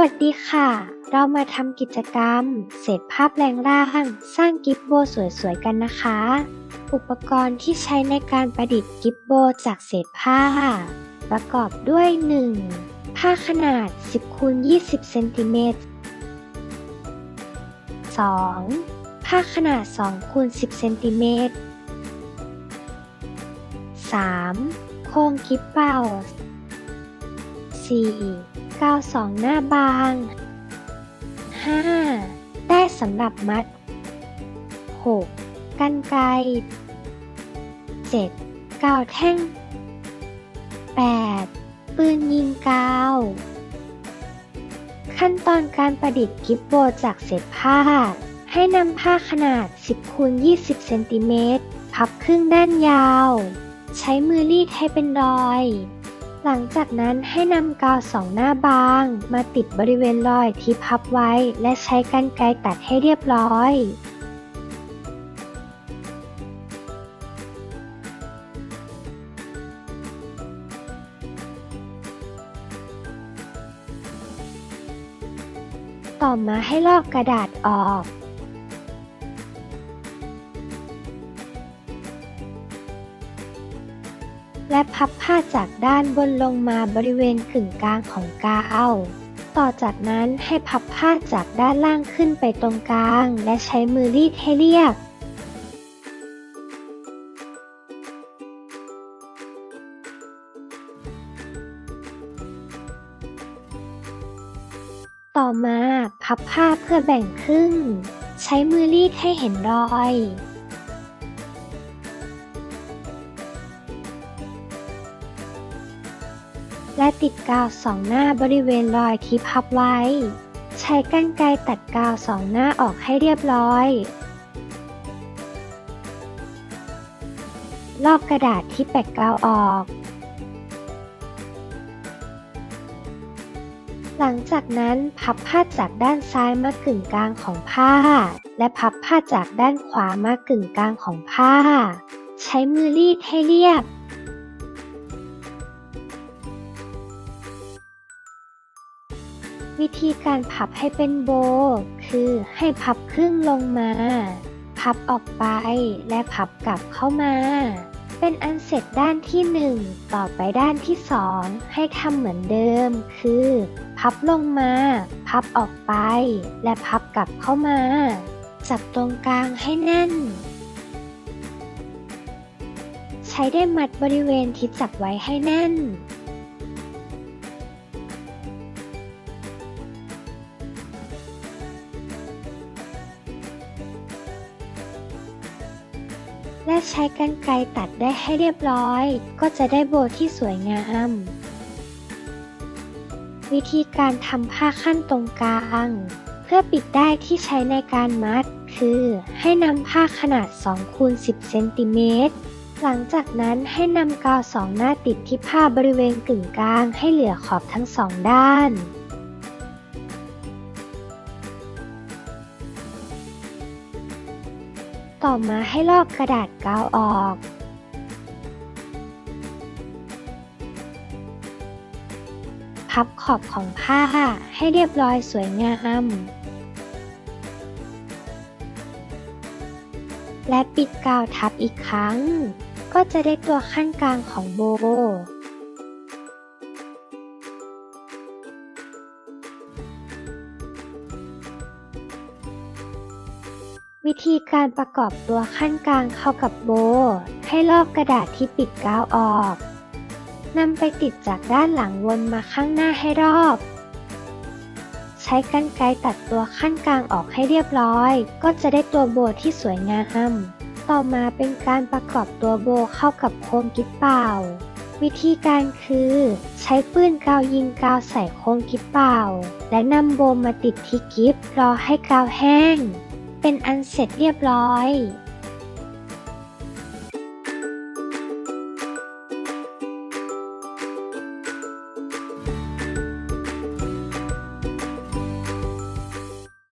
วัสดีค่ะ เรามาทำกิจกรรม เศษภาพแรงร่าง สร้างกิฟโบสวยๆกันนะคะ อุปกรณ์ที่ใช้ในการประดิษฐ์กิฟโบจากเศษผ้า ประกอบด้วย 1. ผ้าขนาด 10คูณ20เซนติเมตร 2. ผ้าขนาด2คูณ10เซนติเมตร 3. โครงกิฟต์เป่า 4. กาวสองหน้าบาง 5. ได้สำหรับมัด 6. กันไกร 7. กาวแท่ง 8. ปืนยิงกาว ขั้นตอนการประดิษฐ์กิฟโบจากเศษผ้า ให้นำผ้าขนาด 10คูณ20เซนติเมตรพับครึ่งด้านยาว ใช้มือรีดให้เป็นรอย หลังจากนั้นให้นำกาวสองหน้าบาง มาติดบริเวณรอยที่พับไว้ และใช้กรรไกรตัดให้เรียบร้อยต่อมาให้ลอกกระดาษออก และพับผ้าจากด้านบนลงมาบริเวณกึ่งกลางของกาวต่อจากนั้นให้พับผ้าจากด้านล่างขึ้นไปตรงกลาง และใช้มือรีดให้เรียบต่อมาพับผ้าเพื่อแบ่งครึ่ง ใช้มือรีดให้เห็นรอย และติดกาวสองหน้าบริเวณรอยที่พับไว้ ใช้กรรไกรตัดกาวสองหน้าออกให้เรียบร้อย ลอกกระดาษที่แปะกาวออก หลังจากนั้นพับผ้าจากด้านซ้ายมากึ่งกลางของผ้า และพับผ้าจากด้านขวามากึ่งกลางของผ้า ใช้มือรีดให้เรียบ วิธีการพับให้เป็นโบ คือให้พับครึ่งลงมา พับออกไปและพับกลับเข้ามา เป็นอันเสร็จด้านที่หนึ่งต่อไปด้านที่สองให้ทำเหมือนเดิม คือ พับลงมา พับออกไป และพับกลับเข้ามา จับตรงกลางให้แน่น ใช้ได้มัดบริเวณที่จับไว้ให้แน่น และใช้กรรไกรตัดได้ให้เรียบร้อย ก็จะได้โบที่สวยงาม วิธีการทำผ้าขั้นตรงกลาง เพื่อปิดได้ที่ใช้ในการมัด คือให้นำผ้าขนาด2คูณ10เซนติเมตรหลังจากนั้นให้นำกาวสองหน้าติดที่ผ้าบริเวณกึ่งกลางให้เหลือขอบทั้งสองด้าน ต่อมาให้ลอกกระดาษกาวออก พับขอบของผ้าให้เรียบร้อยสวยงาม และปิดกาวทับอีกครั้ง ก็จะได้ตัวขั้นกลางของโบ วิธีการประกอบตัวขั้นกลางเข้ากับโบ ให้ลอกกระดาษที่ปิดกาวออกนำไปติดจากด้านหลังวนมาข้างหน้าให้รอบ ใช้กรรไกรตัดตัวขั้นกลางออกให้เรียบร้อย ก็จะได้ตัวโบที่สวยงาม ต่อมาเป็นการประกอบตัวโบเข้ากับโคมกิ๊บเป่า วิธีการคือ ใช้ปืนกาวยิงกาวใส่โคมกิ๊บเป่า และนำโบมาติดที่กิ๊บรอให้กาวแห้ง เป็นอันเสร็จเรียบร้อย